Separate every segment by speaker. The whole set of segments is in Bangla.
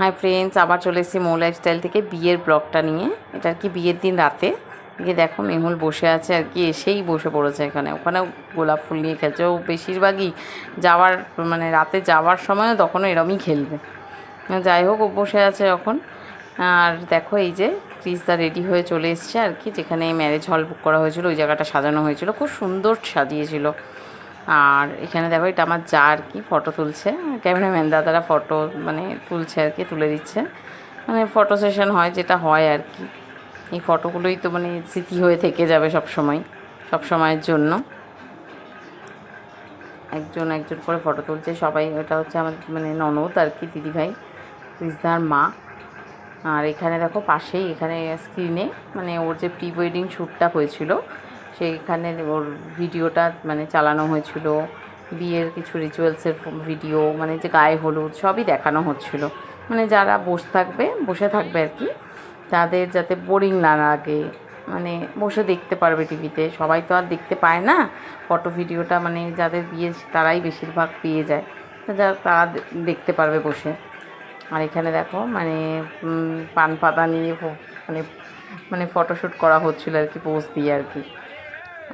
Speaker 1: হাই ফ্রেন্ডস, আবার চলে এসেছি মৌ লাইফস্টাইল থেকে বিয়ের ব্লগটা নিয়ে। এটা আর কি বিয়ের দিন রাতে। গিয়ে দেখো মেহুল বসে আছে আর কি, এসেই বসে পড়েছে এখানে। ওখানেও গোলাপ ফুল নিয়ে খেলছে। ও বেশিরভাগই যাওয়ার মানে রাতে যাওয়ার সময়ও তখনও এরমই খেলবে। যাই হোক, ও বসে আছে এখন। আর দেখো এই যে ক্রিসদা রেডি হয়ে চলে এসছে আর কি, যেখানে ম্যারেজ হল বুক করা হয়েছিল, ওই জায়গাটা সাজানো হয়েছিল। খুব সুন্দর সাজিয়েছিল। আর এখানে দেখো, এটা আমার যা আর কি ফটো তুলছে। ক্যামেরাম্যান দাদারা ফটো মানে তুলছে আর কি, তুলে দিচ্ছে। মানে ফটো সেশন হয়, যেটা হয় আর কি। এই ফটোগুলোই তো মানে স্মৃতি হয়ে থেকে যাবে সব সময় সব সময়ের জন্য। একজন একজন করে ফটো তুলছে। সবাই ওটা হচ্ছে আমার মানে ননদ আর কি, দিদিভাই রিজদার মা। আর এখানে দেখো, পাশেই এখানে স্ক্রিনে মানে ওর যে প্রি ওয়েডিং শ্যুটটা হয়েছিল সেইখানে ওর ভিডিওটা মানে চালানো হয়েছিল। বিয়ের কিছু রিচুয়ালসের ভিডিও মানে যে গায়ে হলুদ, সবই দেখানো হচ্ছিল। মানে যারা বসে থাকবে বসে থাকবে আর কি, তাদের যাতে বোরিং না লাগে। মানে বসে দেখতে পারবে টিভিতে। সবাই তো আর দেখতে পায় না। ফটো ভিডিওটা মানে যাদের বিয়ে, তারাই বেশিরভাগ পেয়ে যায়। তো যা তারা দেখতে পারবে বসে। আর এখানে দেখো মানে পান পাতা নিয়ে মানে মানে ফটোশ্যুট করা হচ্ছিল আর কি পোস্ট দিয়ে আর কি।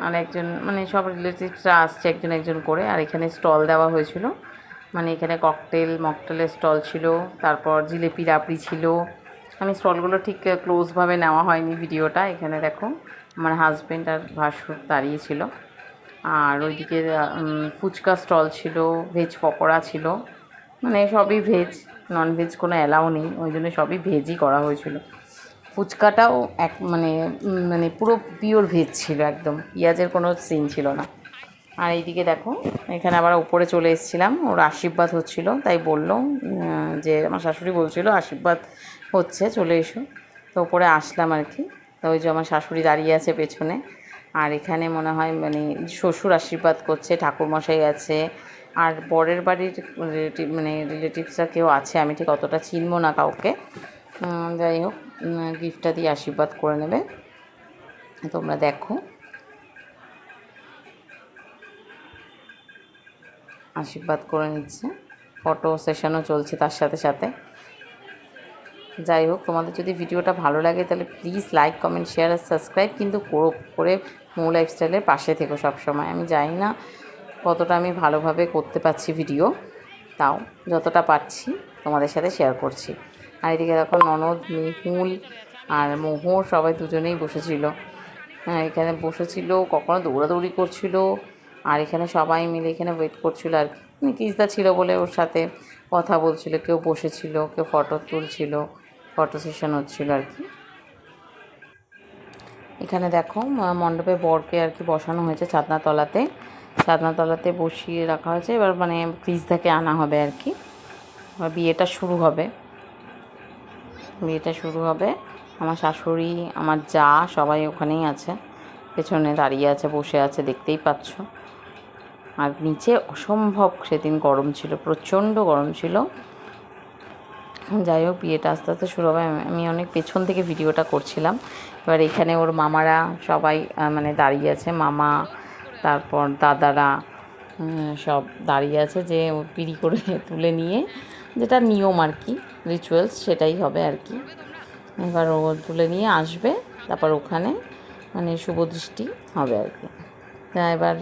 Speaker 1: আর একজন মানে সব রিলেটিভসরা আসছে একজন একজন করে, আর এখানে স্টল দেওয়া হয়েছিল। মানে এখানে ককটেল মকটেলের স্টল ছিল, তারপর জিলেপি, রাবড়ি ছিল। আমি স্টলগুলো ঠিক ক্লোজভাবে নেওয়া হয়নি ভিডিওটা, এখানে দেখো আমার হাজব্যান্ড আর ভাসুর দাঁড়িয়েছিল আর ওইদিকে ফুচকা স্টল ছিল ভেজ পকোড়া ছিল। মানে সবই ভেজ নন ভেজ কোনো অ্যালাউ নেই, ওই জন্য সবই ভেজই করা হয়েছিল। ফুচকাটাও এক মানে মানে পুরো পিওর ভেজ ছিল একদম। পেঁয়াজের কোনো সিন ছিল না। আর এইদিকে দেখো, এখানে আবার উপরে চলে এসেছিলাম, ওর আশীর্বাদ হচ্ছিল, তাই বলল যে আমার শাশুড়ি বলছিল, আশীর্বাদ হচ্ছে, চলে এসো। তো ওপরে আসলাম আর কি। তো ওই যে আমার শাশুড়ি দাঁড়িয়ে আছে পেছনে। আর এখানে মনে হয় মানে শ্বশুর আশীর্বাদ করছে, ঠাকুরমশাই আছে। আর বরের বাড়ির রিলেটিভ মানে রিলেটিভসরা কেউ আছে, আমি ঠিক অতটা চিনবো না কাউকে। যাই হোক গিফটটা দিয়ে আশীর্বাদ করে নেবে। তোমরা দেখো। আশীর্বাদ করে নিচ্ছে। ফটো সেশনও চলছে তার সাথে সাথে। যাই হোক, তোমাদের যদি ভিডিওটা ভালো লাগে, তাহলে প্লিজ লাইক কমেন্ট শেয়ার আর সাবস্ক্রাইব কিন্তু করো, করে মৌ লাইফস্টাইলের পাশে থেকো সবসময়। আমি জানি না কতটা আমি ভালোভাবে করতে পারছি ভিডিও তাও যতটা পারছি তোমাদের সাথে শেয়ার করছি। আর এদিকে দেখো ননদ, মেহুল আর মোহর সবাই দুজনেই বসেছিল। হ্যাঁ এখানে বসেছিল, কখনো দৌড়াদৌড়ি করছিল, আর এখানে সবাই মিলে এখানে ওয়েট করছিল আর কি মানে কিসদা ছিল বলে ওর সাথে কথা বলছিল, কেউ বসেছিল, কেউ ফটো তুলছিল ফটো সেশন হচ্ছিল আর কি। এখানে দেখো মণ্ডপে বরকে আর কি বসানো হয়েছে ছাদনা তলাতে ছাদনা তলাতে বসিয়ে রাখা হয়েছে, এবার মানে ক্রিজদাকে আনা হবে আর কি এবার বিয়েটা শুরু হবে। বিয়েটা শুরু হবে। আমার শাশুড়ি, আমার যা, সবাই ওখানেই আছে। পেছনে দাঁড়িয়ে আছে, বসে আছে, দেখতেই পাচ্ছ। আর নিচে অসম্ভব সেদিন গরম ছিল, প্রচণ্ড গরম ছিল। যাই হোক, বিয়েটা আস্তে আস্তে শুরু হবে। আমি- অনেক পেছন থেকে ভিডিওটা করছিলাম। এবার এখানে ওর মামারা সবাই মানে দাঁড়িয়ে আছে। মামা, তারপর দাদারা সব দাঁড়িয়ে আছে যে পিড়ি করে তুলে নিয়ে যেটা নিয়ম আর কি রিচুয়ালস সেটাই হবে আর কি। এবার ও তুলে নিয়ে আসবে, তারপর ওখানে মানে শুভদৃষ্টি হবে আর কি। তা এবার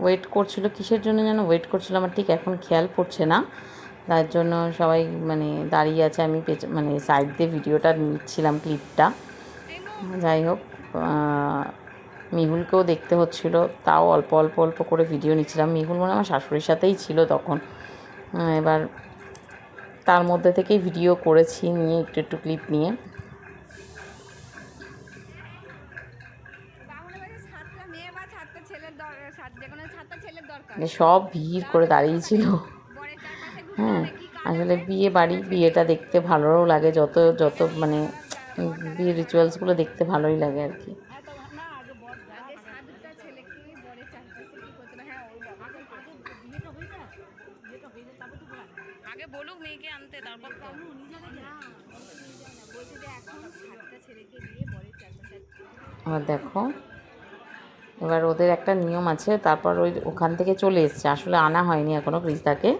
Speaker 1: ওয়েট করছিল কিসের জন্য যেন ওয়েট করছিল আমার ঠিক এখন খেয়াল পড়ছে না। তার জন্য সবাই মানে দাঁড়িয়ে আছে, আমি পেছ- মানে সাইড দিয়ে ভিডিওটা নিচ্ছিলাম ক্লিপটা যাই হোক মিহুলকেও দেখতে হচ্ছিল, তাও অল্প অল্প অল্প করে ভিডিও নিচ্ছিলাম। মিহুল মানে আমার শাশুড়ির সাথেই ছিল তখন। এবার তার মধ্যে থেকেই ভিডিও করেছি নিয়ে একটু একটু ক্লিপ নিয়ে। সব ভিড় করে দাঁড়িয়েছিল। হ্যাঁ আসলে বিয়ে বাড়ি, বিয়েটা দেখতে ভালোও লাগে, যত যত মানে বিয়ে রিচুয়ালসগুলো দেখতে ভালোই লাগে আর কি
Speaker 2: এত না আগে বর আগে সাতটা ছেলেকে বরের চারপাশে কি করতে হবে হ্যাঁ ওই বাবা আগে আগে বিয়েটা হয়ে যায় বিয়েটা হয়ে যায় তারপর তো বলা
Speaker 1: আগে বলুক মেয়েকে আনতে তারপর তো আবার দেখো এবার ওদের একটা নিয়ম আছে তারপর ওই ওখান থেকে চলে এসছে আসলে আনা হয়নি এখনও ক্রিস্তাকে।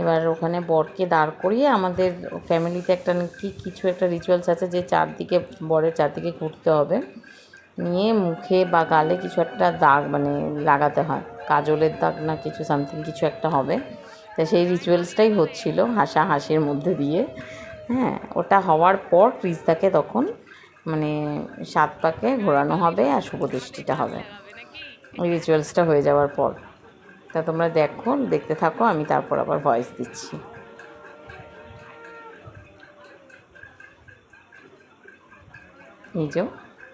Speaker 1: এবার ওখানে বরকে দাঁড় করিয়ে আমাদের ফ্যামিলিতে একটা কি কিছু একটা রিচুয়ালস আছে যে চারদিকে বরের চারদিকে ঘুরতে হবে। নিয়ে মুখে বা গালে কিছু একটা দাগ মানে লাগাতে হয় কাজলের দাগ না কিছু সামথিং কিছু একটা হবে। তা সেই রিচুয়ালসটাই হচ্ছিল হাসা হাসির মধ্যে দিয়ে। হ্যাঁ ওটা হওয়ার পর ক্রিস্তাকে তখন মানে সাত পাকে ঘোরানো হবে আর শুভদৃষ্টিটা হবে। ওই রিচুয়ালসটা হয়ে যাওয়ার পর। তা তোমরা দেখো, দেখতে থাকো, আমি তারপর আবার ভয়েস দিচ্ছি। এই যে,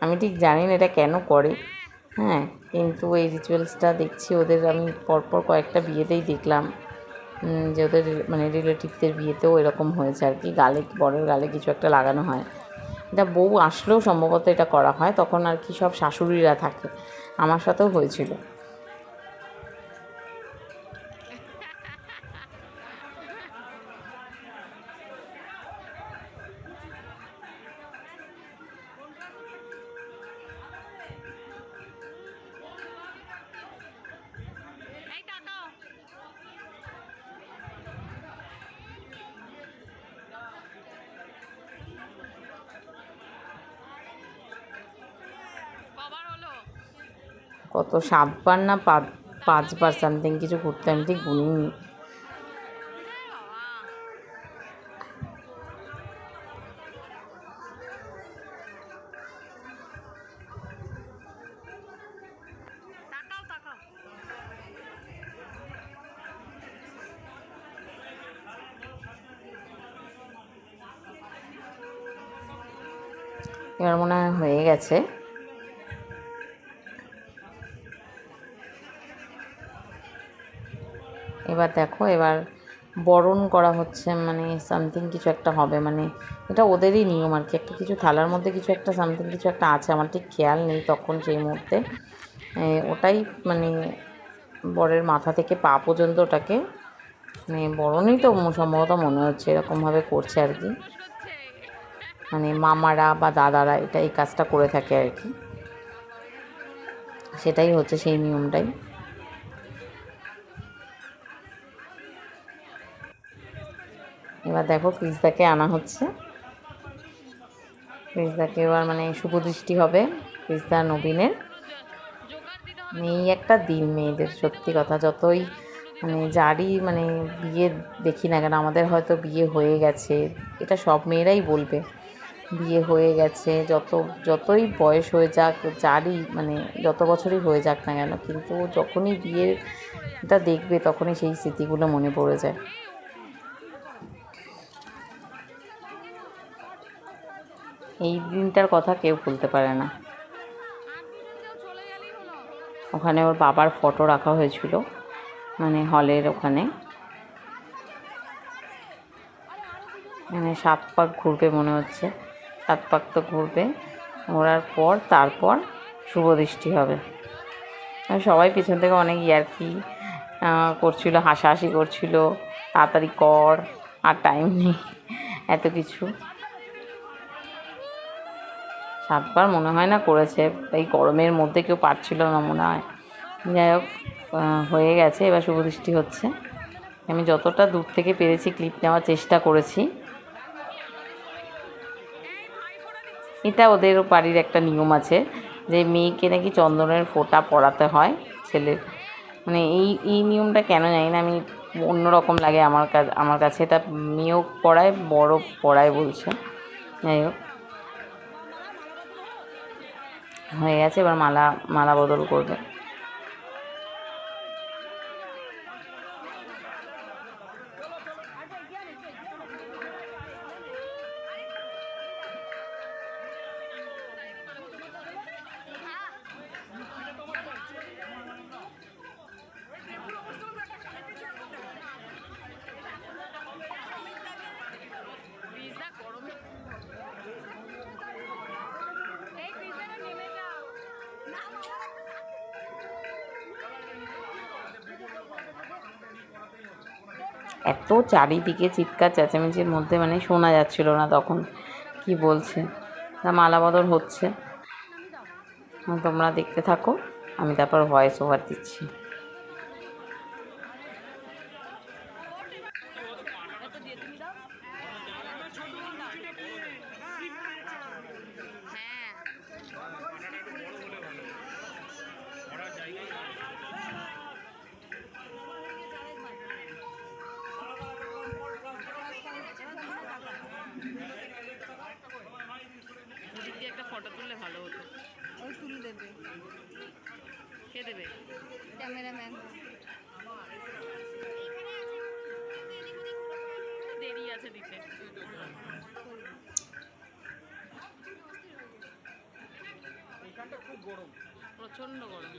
Speaker 1: আমি ঠিক জানি না এটা কেন করে। হ্যাঁ কিন্তু এই রিচুয়ালসটা দেখছি, ওদের আমি পরপর কয়েকটা বিয়েতেই দেখলাম। যে ওদের মানে রিলেটিভদের বিয়েতেও এরকম হয়েছে আর কি। গালে, বরের গালে কিছু একটা লাগানো হয়। এটা বউ আসলেও সম্ভবত এটা করা হয়, তখন আর কি সব শাশুড়িরা থাকে। আমার সাথেও হয়েছিল। কত সাতবার না পাঁচ, পাঁচবার সামথিং কিছু করতে আমি ঠিক গুনিনি এবার মনে হয় হয়ে গেছে। এবার দেখো, এবার বরণ করা হচ্ছে মানে সামথিং কিছু একটা হবে মানে এটা ওদেরই নিয়ম আর কি। একটা কিছু থালার মধ্যে কিছু একটা সামথিং কিছু একটা আছে, আমার ঠিক খেয়াল নেই তখন সেই মুহূর্তে। ওটাই মানে বরের মাথা থেকে পা পর্যন্ত ওটাকে মানে বরণই তো সম্ভবত মনে হচ্ছে এরকমভাবে করছে আর কি। মানে মামারা বা দাদারা এটা এই কাজটা করে থাকে আর কি। সেটাই হচ্ছে সেই নিয়মটাই। এবার দেখো পিৎজাকে আনা হচ্ছে। পিৎজাকে এবার মানে শুভ দৃষ্টি হবে পিৎজা নবীনের। এই একটা দিন মেয়েদের, সত্যি কথা। যতই মানে যারই মানে বিয়ে দেখি না কেন, আমাদের হয়তো বিয়ে হয়ে গেছে। এটা সব মেয়েরাই বলবে। বিয়ে হয়ে গেছে, যত, যতই বয়স হয়ে যাক, যারই মানে যত বছরই হয়ে যাক না কেন, কিন্তু যখনই বিয়েটা দেখবে, তখনই সেই স্মৃতিগুলো মনে পড়ে যায়। এই দিনটার কথা কেউ ভুলতে পারে না। ওখানে ওর বাবার ফটো রাখা হয়েছিল মানে হলের ওখানে। মানে সাত পাক ঘুরবে মনে হচ্ছে। সাত পাক তো ঘুরবে। ঘোরার পর, তারপর শুভ দৃষ্টি হবে। সবাই পিছন থেকে অনেক ইয়ার্কি করছিল, হাসাহাসি করছিল। তাড়াতাড়ি কর, আর টাইম নেই, এত কিছু। সাতবার মনে হয় না করেছে। এই গরমের মধ্যে কেউ পারছিল না মনে হয়। যাই হোক হয়ে গেছে, এবার শুভদৃষ্টি হচ্ছে। আমি যতটা দূর থেকে পেরেছি ক্লিপ নেওয়ার চেষ্টা করেছি। এটা ওদের বাড়ির একটা নিয়ম আছে যে মেয়েকে নাকি চন্দনের ফোঁটা পরাতে হয় ছেলের। মানে এই এই নিয়মটা কেন জানি না, আমি অন্যরকম লাগে আমার কাছে আমার কাছে। এটা মেয়েও পড়ায় বড় পড়ায় বলছে। যাই হোক। হয়ে গেছে এবার মালা মালা বদল করবে। এত চারিদিকে চিৎকার, চেঁচামেচির মধ্যে মানে শোনা যাচ্ছিল না তখন কি বলছে। তা মালাবদল হচ্ছে। তোমরা দেখতে থাকো, আমি তারপর ভয়েস ওভার দিচ্ছি। কে দেবে?
Speaker 2: ক্যামেরাম্যান।
Speaker 1: দেরি আছে দিতে। প্রচণ্ড গরম।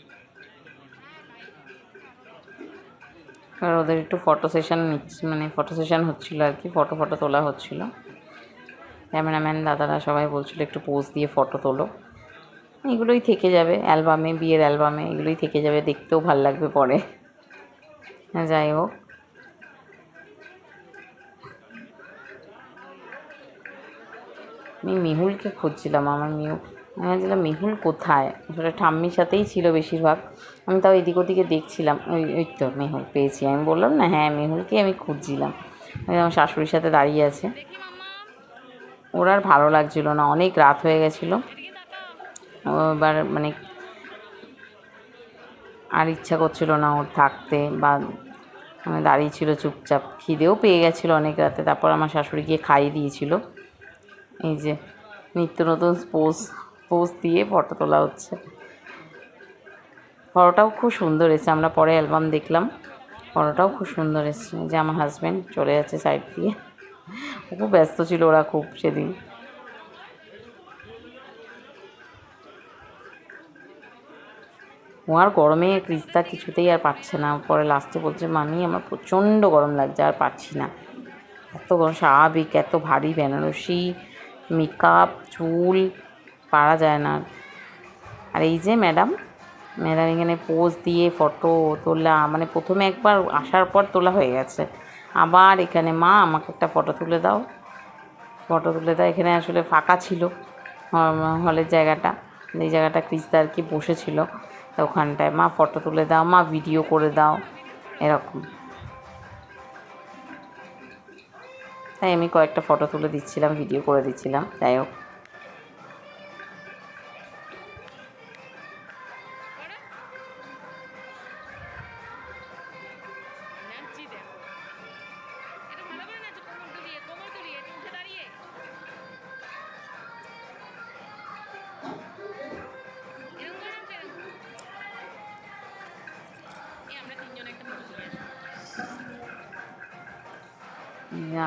Speaker 1: আর ওদের একটু ফটো সেশন নিচ্ছে মানে ফটো সেশন হচ্ছিল আর কি ফটো ফটো তোলা হচ্ছিল। ক্যামেরাম্যান দাদারা সবাই বলছিল একটু পোজ দিয়ে ফটো তোলো। এগুলোই থেকে যাবে অ্যালবামে বিয়ের অ্যালবামে এগুলোই থেকে যাবে দেখতেও ভালো লাগবে পরে। হ্যাঁ, যাই হোক। আমি মেহুলকে খুঁজছিলাম আমার মেহু আমি ভাবছিলাম মেহুল কোথায়? আসলে ঠাম্মির সাথেই ছিল বেশিরভাগ। আমি তাও এদিক ওদিকে দেখছিলাম ওই ওই তো মেহুল পেয়েছি। আমি বললাম না হ্যাঁ মেহুলকে আমি খুঁজছিলাম। আমার শাশুড়ির সাথে দাঁড়িয়ে আছে। ওর আর ভালো লাগছিল না অনেক রাত হয়ে গেছিল। এবার মানে আর ইচ্ছা করছিল না ওর থাকতে বা মানে দাঁড়িয়ে ছিল চুপচাপ। খিদেও পেয়ে গেছিল অনেক রাতে। তারপর আমার শাশুড়ি গিয়ে খাইয়ে দিয়েছিল। এই যে নিত্য নতুন পোজ পোজ দিয়ে ফটো তোলা হচ্ছে। ফটোটাও খুব সুন্দর এসেছে। আমরা পরে অ্যালবাম দেখলাম। ফটোটাও খুব সুন্দর এসেছে। যে আমার হাজব্যান্ড চলে যাচ্ছে সাইড দিয়ে। খুব ব্যস্ত ছিল ওরা খুব সেদিন। ও আর গরমে ক্রিস্তা কিছুতেই আর পারছে না। পরে লাস্টে বলছে, মামি, আমার প্রচণ্ড গরম লাগছে, আর পারছি না। এত গরম, স্বাভাবিক, এত ভারী বেনারসি মেকআপ চুল, পারা যায় না। আর এই যে ম্যাডাম ম্যাডাম এখানে পোজ দিয়ে ফটো তোলা মানে প্রথমে একবার আসার পর তোলা হয়ে গেছে। আবার এখানে, মা, আমাকে একটা ফটো তুলে দাও। ফটো তুলে দাও এখানে আসলে ফাঁকা ছিল হলের জায়গাটা। এই জায়গাটা ক্রিস্তা আর কি বসেছিল। তো ওখানটায় মা ফটো তুলে দাও, মা ভিডিও করে দাও, এরকম। তাই আমি কয়েকটা ফটো তুলে দিচ্ছিলাম ভিডিও করে দিচ্ছিলাম, যাই হোক।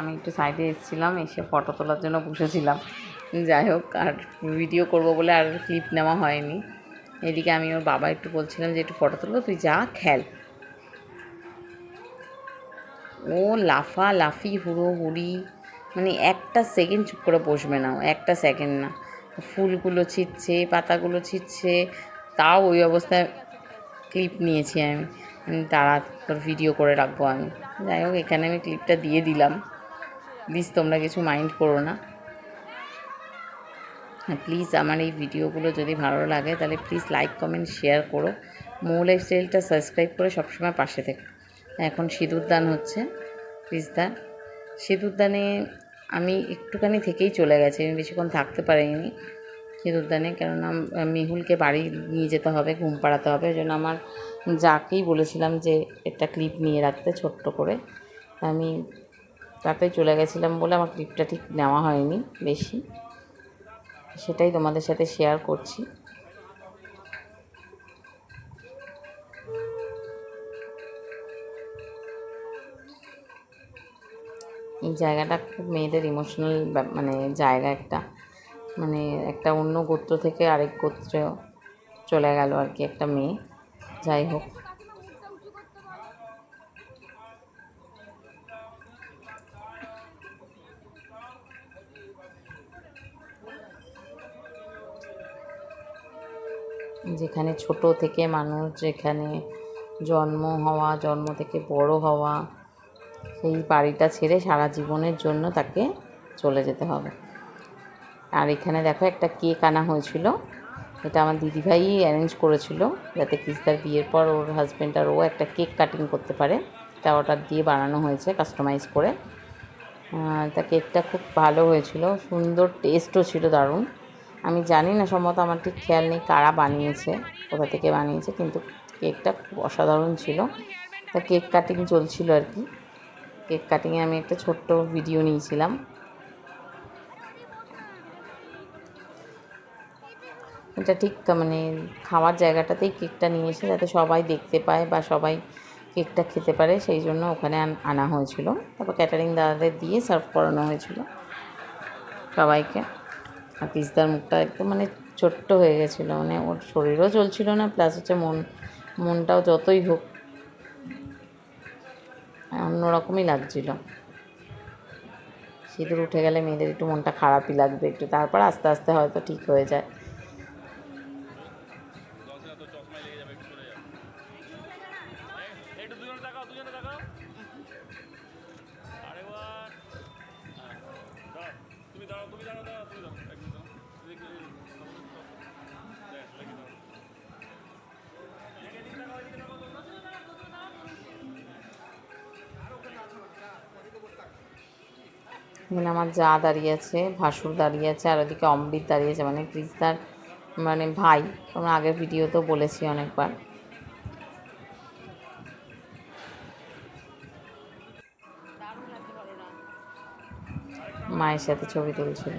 Speaker 1: আমি একটু সাইডে এসেছিলাম, এসে ফটো তোলার জন্য বসেছিলাম। যাই হোক, আর ভিডিও করব বলে আর ক্লিপ নেওয়া হয়নি। এদিকে আমি ওর বাবা একটু বলছিলাম যে, একটু ফটো তুলবো তুই যা, খেল। ও লাফা লাফি হুড়ো হুড়ি মানে একটা সেকেন্ড চুপ করে বসবে না একটা সেকেন্ড না। ফুলগুলো ছিটছে পাতাগুলো ছিটছে তাও ওই অবস্থায় ক্লিপ নিয়েছি আমি। আমি তারা ভিডিও করে রাখব আমি। যাই হোক, এখানে আমি ক্লিপটা দিয়ে দিলাম। প্লিজ তোমরা কিছু মাইন্ড করো না। প্লিজ আমার এই ভিডিওগুলো যদি ভালো লাগে, তাহলে প্লিজ লাইক কমেন্ট শেয়ার করো। মৌ লাইফস্টাইলটা সাবস্ক্রাইব করে সবসময় পাশে থেকো। এখন সিঁদুর দান হচ্ছে। পিসদা সিঁদুর দানে আমি একটুখানি থেকেই চলে গেছি। আমি বেশিক্ষণ থাকতে পারিনি। সিঁদুর দানে কেননা মিহুলকে বাড়ি নিয়ে যেতে হবে, ঘুম পাড়াতে হবে। ওই জন্য আমার যাকেই বলেছিলাম যে, একটা ক্লিপ নিয়ে রাখতে ছোট্ট করে। আমি তাতে চলে গেছিলাম বলে আমার ক্লিপটা ঠিক নেওয়া হয়নি বেশি। সেটাই তোমাদের সাথে শেয়ার করছি। এই জায়গাটা খুব মেয়েদের ইমোশনাল মানে জায়গা একটা। মানে একটা অন্য গোত্র থেকে আরেক গোত্রে চলে গেল আর কি একটা মেয়ে। যাই হোক। যেখানে ছোট থেকে মানুষ, যেখানে জন্ম হওয়া, জন্ম থেকে বড় হওয়া, সেই বাড়িটা ছেড়ে সারা জীবনের জন্য তাকে চলে যেতে হবে। আর এখানে দেখো একটা কেক আনা হয়েছিল। এটা আমার দিদিভাই অ্যারেঞ্জ করেছিল যাতে ক্রিস্তার বিয়ের পর ওর হাজব্যান্ড আর ও একটা কেক কাটিং করতে পারে। এটা অর্ডার দিয়ে বানানো হয়েছে কাস্টমাইজ করে। তা কেকটা খুব ভালো হয়েছিল, সুন্দর টেস্টও ছিল দারুণ। আমি জানি না সম্ভবত আমার ঠিক খেয়াল নেই কারা বানিয়েছে, কোথা থেকে বানিয়েছে, কিন্তু কেকটা খুব অসাধারণ ছিল। তা কেক কাটিং চলছিল আর কি। কেক কাটিংয়ে আমি একটা ছোট্ট ভিডিও নিয়েছিলাম। এটা ঠিক মানে খাওয়ার জায়গাটাতেই কেকটা নিয়ে এসে যাতে সবাই দেখতে পায় বা সবাই কেকটা খেতে পারে, সেই জন্য ওখানে আন- হয়েছিল। তারপর ক্যাটারিং দাদাদের দিয়ে সার্ভ করানো হয়েছিল সবাইকে। আর পিসদার মুখটা একদম মানে ছোট্ট হয়ে গেছিল মানে ওর শরীরও চলছিল না প্লাস হচ্ছে মন, মনটাও যতই হোক অন্যরকমই লাগছিল। সিঁদুর উঠে গেলে মেয়েদের একটু মনটা খারাপই লাগবে একটু, তারপর আস্তে আস্তে হয়তো ঠিক হয়ে যায়। এখানে আমার যা দাঁড়িয়ে আছে, ভাসুর দাঁড়িয়ে আছে, আর ওদিকে অমৃত দাঁড়িয়ে আছে মানে কৃষ্ণার মানে ভাই। তোমরা আগের ভিডিওতেও বলেছি অনেকবার। মায়ের সাথে ছবি তুলছিল।